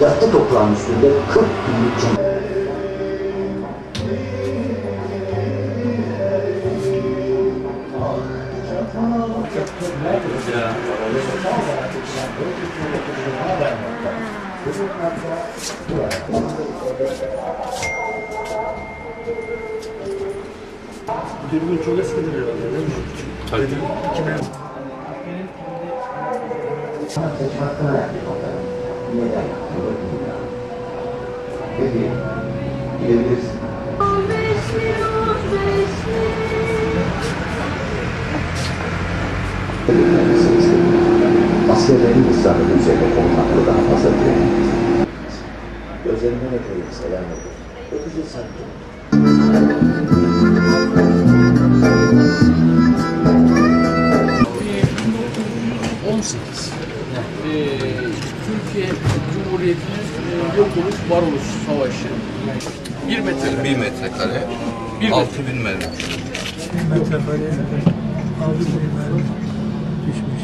Yattı toprağın üstünde 40 günlük can. Dürbün çok eskidir herhalde değil mi? Tabii. Legal, eu vou terminar. Beleza. Beleza. Askerlerimiz Türkiye Cumhuriyeti'nin e, yok oluş, varoluş savaşı. Bir metre. 1 metrekare, Bir 6000 mermi. Metrekare aldı mermi düşmüş.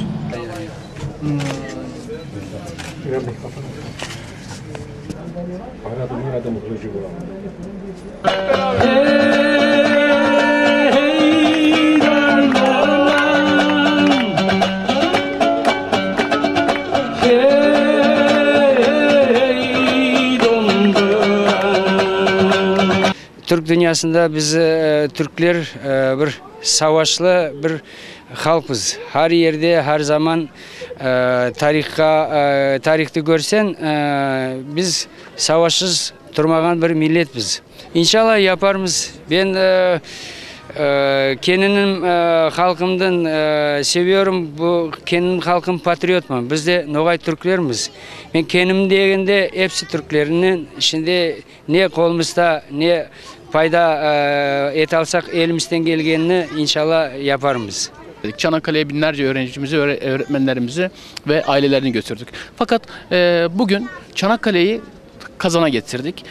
Güvenlik kafanı. Aradım aradım kılıcı bulamadım. түрік дүниясында біз түркілер бір сауашлы бір халықпыз әр жерде әр заман тарихты көрсең біз сауашсыз тұрмаған бір милетпіз иншалла япармыз мен yaparız. Ben e, e, e, seviyorum. Bu kendim halkım patriotman. Biz de Nogay Türklerimiz. Ben kendim degende hepsi Türklerinin şimdi ne kolumuzda ne fayda e, et alsak elimizden gelgenini inşallah yaparız. Çanakkale'ye binlerce öğrencimizi, öğre- öğretmenlerimizi ve ailelerini götürdük. Fakat e, bugün Çanakkale'yi kazana getirdik.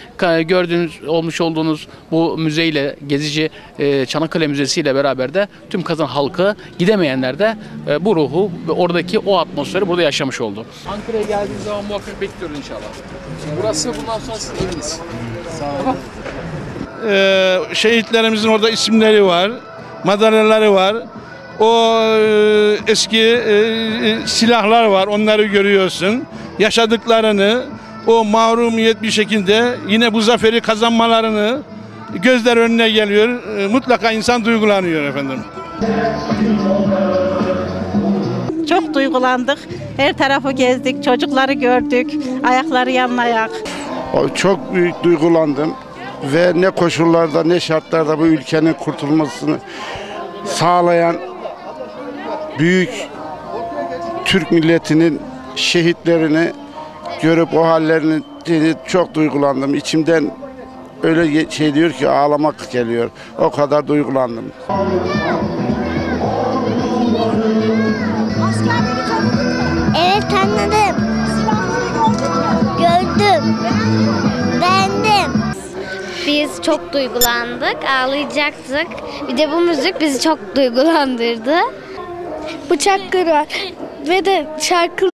Gördüğünüz, olmuş olduğunuz bu müzeyle, gezici e, Çanakkale Müzesi ile beraber de tüm kazan halkı gidemeyenler de e, bu ruhu ve oradaki o atmosferi burada yaşamış oldu. Ankara'ya geldiğiniz zaman muhakkak bekliyoruz inşallah. Burası bundan sonra sizin eviniz. Ee, şehitlerimizin orada isimleri var, madalyaları var. O e, eski e, e, silahlar var, onları görüyorsun. Yaşadıklarını, o mahrumiyet bir şekilde yine bu zaferi kazanmalarını gözler önüne geliyor. E, mutlaka insan duygulanıyor efendim. Çok duygulandık. Her tarafı gezdik, çocukları gördük. Ayakları yan ayak. Çok büyük duygulandım ve ne koşullarda ne şartlarda bu ülkenin kurtulmasını sağlayan büyük Türk milletinin şehitlerini görüp o hallerini çok duygulandım. İçimden öyle şey diyor ki ağlamak geliyor. O kadar duygulandım. Evet tanıdım. Gördüm. Beğendim. Biz çok duygulandık, ağlayacaktık. Bir de bu müzik bizi çok duygulandırdı. Bıçakları var ve de şarkı